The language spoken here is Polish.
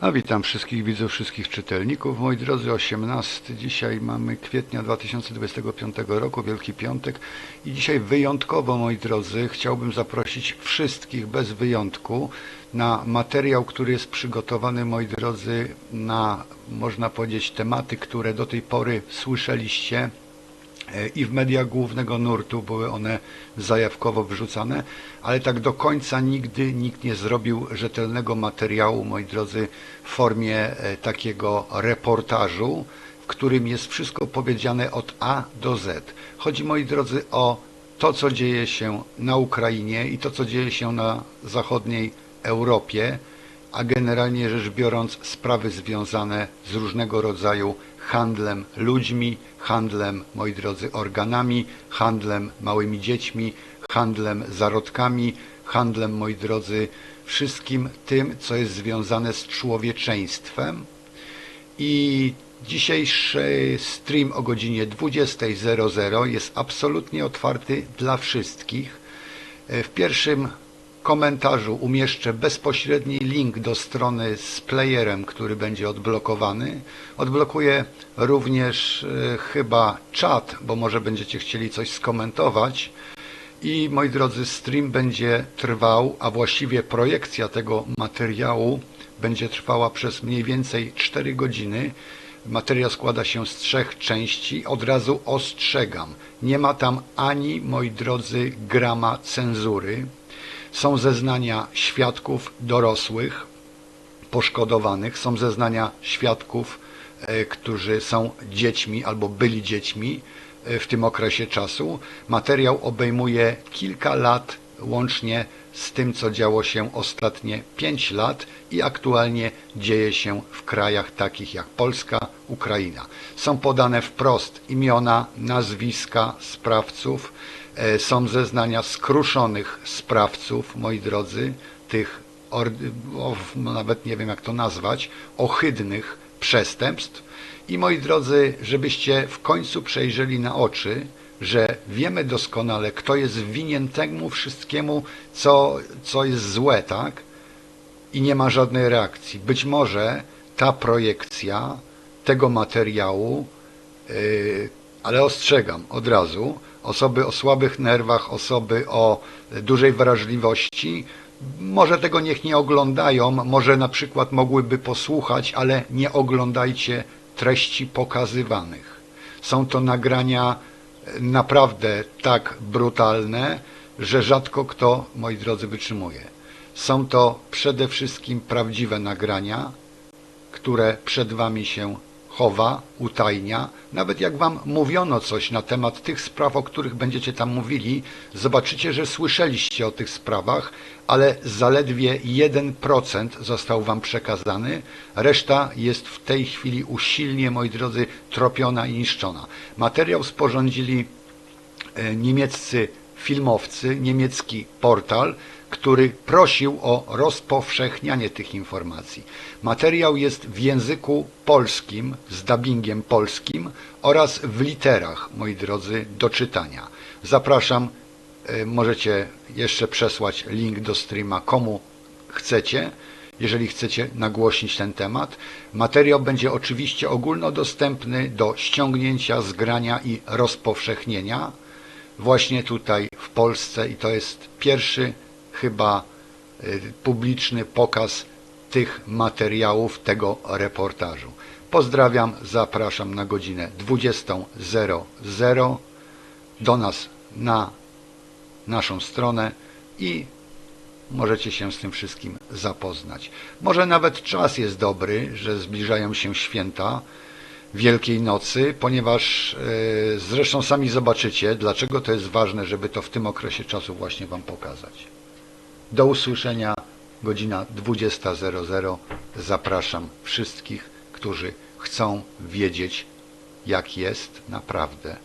A witam wszystkich widzów, wszystkich czytelników. Moi drodzy, 18 dzisiaj mamy kwietnia 2025 roku, Wielki Piątek. I dzisiaj wyjątkowo, moi drodzy, chciałbym zaprosić wszystkich bez wyjątku na materiał, który jest przygotowany, moi drodzy, na, można powiedzieć, tematy, które do tej pory słyszeliście i w mediach głównego nurtu były one zajawkowo wrzucane, ale tak do końca nigdy nikt nie zrobił rzetelnego materiału, moi drodzy, w formie e, takiego reportażu, w którym jest wszystko powiedziane od A do Z. Chodzi, moi drodzy, o to, co dzieje się na Ukrainie i to, co dzieje się na zachodniej Europie, a generalnie rzecz biorąc sprawy związane z różnego rodzaju handlem ludźmi, handlem, moi drodzy, organami, handlem małymi dziećmi, handlem zarodkami, handlem, moi drodzy, wszystkim tym, co jest związane z człowieczeństwem. I dzisiejszy stream o godzinie 20.00 jest absolutnie otwarty dla wszystkich. W pierwszym komentarzu umieszczę bezpośredni link do strony z playerem, który będzie odblokowany. Odblokuję również e, chyba czat, bo może będziecie chcieli coś skomentować. I moi drodzy, stream będzie trwał, a właściwie projekcja tego materiału będzie trwała przez mniej więcej 4 godziny. Materiał składa się z trzech części. Od razu ostrzegam, nie ma tam ani, moi drodzy, grama cenzury. Są zeznania świadków dorosłych, poszkodowanych, są zeznania świadków, e, którzy są dziećmi albo byli dziećmi e, w tym okresie czasu. Materiał obejmuje kilka lat łącznie z tym, co działo się ostatnie 5 lat i aktualnie dzieje się w krajach takich jak Polska, Ukraina. Są podane wprost imiona, nazwiska sprawców, są zeznania skruszonych sprawców, moi drodzy, tych, nawet nie wiem jak to nazwać, ohydnych przestępstw. I moi drodzy, żebyście w końcu przejrzeli na oczy, że wiemy doskonale, kto jest winien temu wszystkiemu, co, co jest złe, tak? I nie ma żadnej reakcji. Być może ta projekcja tego materiału, yy, ale ostrzegam od razu, osoby o słabych nerwach, osoby o dużej wrażliwości, może tego niech nie oglądają, może na przykład mogłyby posłuchać, ale nie oglądajcie treści pokazywanych. Są to nagrania naprawdę tak brutalne, że rzadko kto, moi drodzy, wytrzymuje. Są to przede wszystkim prawdziwe nagrania, które przed Wami się chowa, utajnia. Nawet jak wam mówiono coś na temat tych spraw, o których będziecie tam mówili, zobaczycie, że słyszeliście o tych sprawach, ale zaledwie 1% został wam przekazany, reszta jest w tej chwili usilnie, moi drodzy, tropiona i niszczona. Materiał sporządzili e, niemieccy filmowcy, niemiecki portal, który prosił o rozpowszechnianie tych informacji. Materiał jest w języku polskim, z dubbingiem polskim oraz w literach, moi drodzy, do czytania. Zapraszam, e, możecie jeszcze przesłać link do streama komu chcecie, jeżeli chcecie nagłośnić ten temat. Materiał będzie oczywiście ogólnodostępny do ściągnięcia, zgrania i rozpowszechnienia właśnie tutaj w Polsce i to jest pierwszy chyba y, publiczny pokaz tych materiałów, tego reportażu. Pozdrawiam, zapraszam na godzinę 20.00 do nas na naszą stronę i możecie się z tym wszystkim zapoznać. Może nawet czas jest dobry, że zbliżają się święta Wielkiej Nocy, ponieważ yy, zresztą sami zobaczycie, dlaczego to jest ważne, żeby to w tym okresie czasu właśnie Wam pokazać. Do usłyszenia, godzina 20.00. Zapraszam wszystkich, którzy chcą wiedzieć, jak jest naprawdę